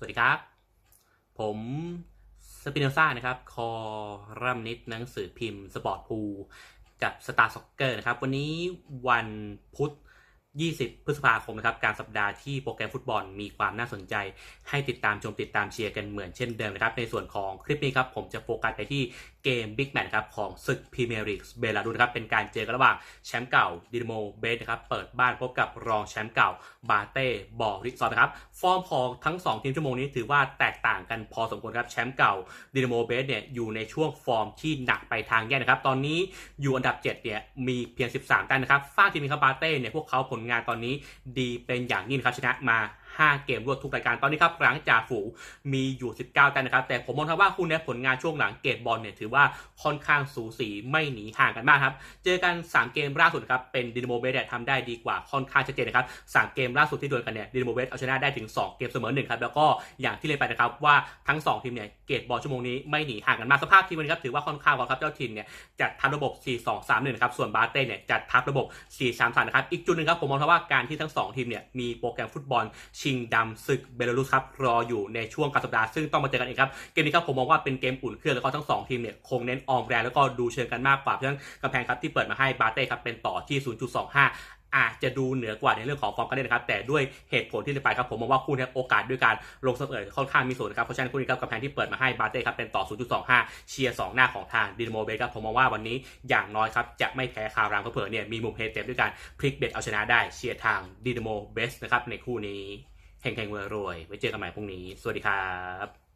สวัสดีครับ ผมสปินโนซ่านะครับ คอรัมนิดหนังสือพิมพ์ สปอร์ตพูกับสตาร์ซ็อกเกอร์นะครับ วันนี้วันพุธ 20 พฤษภาคมนะครับการสัปดาห์ที่โปรแกรมฟุตบอลมีความน่าสนใจ ให้ติดตามชมติดตามเชียร์กันเหมือนเช่นเดิมนะครับ ในส่วนของคลิปนี้ครับ ผมจะโฟกัสไปที่เกมบิ๊กแมตช์ครับของศึกพรีเมียร์ลีกเบลารุสนครับ เป็นการเจอกันระหว่างแชมป์เก่าดินโมเบสนะครับ เปิดบ้านพบกับรองแชมป์เก่าบาเต้บอริซอนนะครับ ฟอร์มของทั้ง 2 ทีมชั่วโมงนี้ถือว่าแตกต่างกันพอสมควรครับแชมป์เก่าดินโมเบสเนี่ยอยู่ในช่วงฟอร์มที่หนักไปทางแย่นะครับ ตอนนี้อยู่อันดับ7เนี่ยมีเพียง 13แต้มนะครับฝ้ากทีมนี้ครับบาเต้เนี่ยพวกเขาผลงานตอนนี้ดีเป็นอย่างยิ่งครับชนะมา5 เกมรวดทุกรายการตอนนี้ครับหลังจากฝูงมีอยู่ 19แต้มนะครับ แต่ผมมองครับว่าคู่นี้ผลงานช่วงหลังเกตบอลเนี่ยถือว่าค่อนข้างสูสีไม่หนีห่างกันมากครับ เจอกัน 3 เกมล่าสุดครับเป็นดินโมเบสทำได้ดีกว่าค่อนข้างชัดเจนนะครับ3เกมล่าสุดที่ดวลกันเนี่ยดินโมเบสเอาชนะได้ถึง 2 เกมเสมอหนึ่งครับแล้วก็อย่างที่เรียนไปนะครับว่าทั้ง 2 ทีมเนี่ยเกตบอลชั่วโมงนี้ไม่หนีห่างกันมากสภาพทีมวันนี้ครับถือว่าค่อนข้างว่าครับเจ้าทีมเนี่ยจัดทัพระบบ 4-2-3-1นะครับส่วนบาเต้เนี่ยจัดทัพระบบ 4-3-3นะครับอีกจุดหนึ่งครับผมมองครับว่าการที่ทั้งสองทีมเนี่ยมีโปรแกรมฟุตบอลชิงดำศึกเบลารุสครับรออยู่ในช่วงกลางสัปดาห์ซึ่งต้องมาเจอกันอีกครับเกมนี้ครับผมมองว่าเป็นเกมอุ่นเครื่องแล้วก็ทั้งสองทีมเนี่ยคงเน้นออมแรงแล้วก็ดูเชิงกันมากกว่าเพราะฉะนั้นกำแพงครับที่เปิดมาให้บาเต้ครับเป็นต่อที่ 0.25 อาจจะดูเหนือกว่าในเรื่องของฟอร์มการเล่นนะครับ แต่ด้วยเหตุผลที่เรียนไปครับผมมองว่าคู่นี้โอกาสด้วยการลงเสมอค่อนข้างมีสูงนนะครับเพราะฉะนั้นคู่นี้ครับกำแพงที่เปิดมาให้บาเต้ครับเป็นต่อ 0.25 เชียร์สองหน้าของทางดินโมเบสครับผมมองว่าวันนี้อย่างน้อยครับจะไม่แพ้คารางเผลอเนี่ยมีมุมเฮดเต็มด้วยการพลิกเบ็ดเอาชนะได้เชียร์ทางดินโมเบสนะครับในคู่นี้เฮงๆรวยไว้เจอกันใหม่พรุ่งนี้ สวัสดีครับ